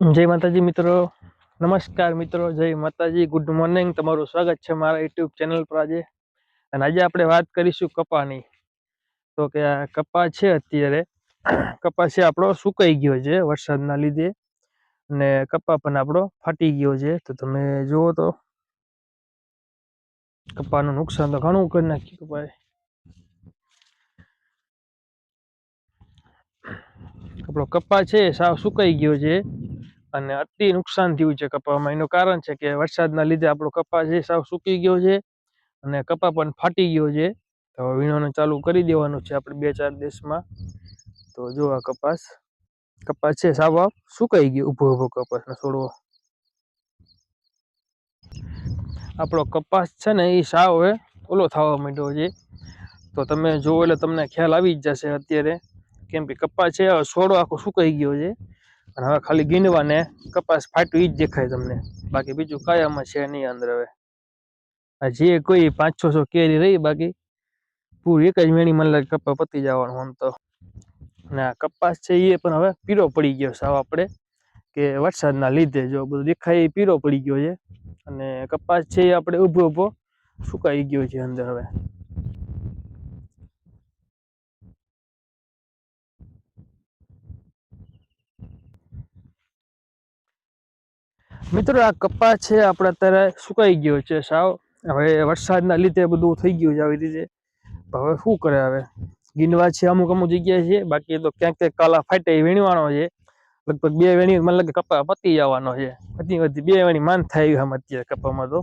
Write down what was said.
જય માતાજી મિત્રો. નમસ્કાર મિત્રો. જય માતાજી. ગુડ મોર્નિંગ તમારું સ્વાગત છે મારા યુટ્યુબ ચેનલ પર આજે. અને આજે આપણે વાત કરીશું કપાની. તો કે આ કપા છે અત્યારે. કપા છે આપણો સુકાઈ ગયો છે વરસાદના લીધે. અને કપા પણ આપણો ફાટી ગયો છે. તો તમે જુઓ તો. કપાનું નુકસાન તો ઘણું કરી નાખ્યું કપાએ આપણો કપા છે સાવ સુકાઈ ગયો છે. અને અતિ નુકસાન થયું છે કપામાં એનું કારણ છે કે વરસાદના લીધે આપણો કપા છે સાવ સૂકી ગયો છે અને કપા પણ ફાટી ગયો છે. તો વીણોને ચાલુ કરી દેવાનું છે આપણે બે ચાર દિવસમાં. તો જો આ કપાસ કપાસ છે સાવ સુકાઈ ગયો ઊભો ઊભો કપાસનો છોડવો. આપણો કપાસ છે ને એ સાવ હવે ઓલો થવા માંડ્યો છે. તો તમે જોવો એટલે તમને ખ્યાલ આવી જ જશે અત્યારે. કેમ કે કપાસ છે છોડો આખો સુકાઈ ગયો છે. અને હવે ખાલી ગીંડવા ને કપાસ ફાટ્યું ઈ જ દેખાય તમને. બાકી બીજું કાંઈ આમાં છે નહીં અંદર હવે. જે કોઈ પાંચ છસો કેરી રહી, બાકી પૂરી એક જ મેણી મને લાગે કપા પતી જવાનું આમ તો. અને આ કપાસ છે એ પણ હવે પીરો પડી ગયો સાવ આપણે, કે વરસાદના લીધે જો બધું દેખાય એ પીરો પડી ગયો છે. અને કપાસ છે એ આપણે ઊભો ઊભો સુકાઈ ગયો છે અંદર હવે. મિત્રો, આ કપાસ છે, આપણે અત્યારે સુકાઈ ગયો છે સાવ. હવે વરસાદના લીધે બધું થઈ ગયું છે આવી રીતે. હવે શું કરે હવે? ગીંડવા છે, અમુક અમુક જગ્યાએ છે. બાકી તો ક્યાંક ક્યાંક કાલા ફાટે વીણવાનો છે. લગભગ બે વેણી, મને લાગે કપા પતી જવાનો છે. પતી બધી બે વેણી માન થાય આમ અત્યારે કપામાં તો.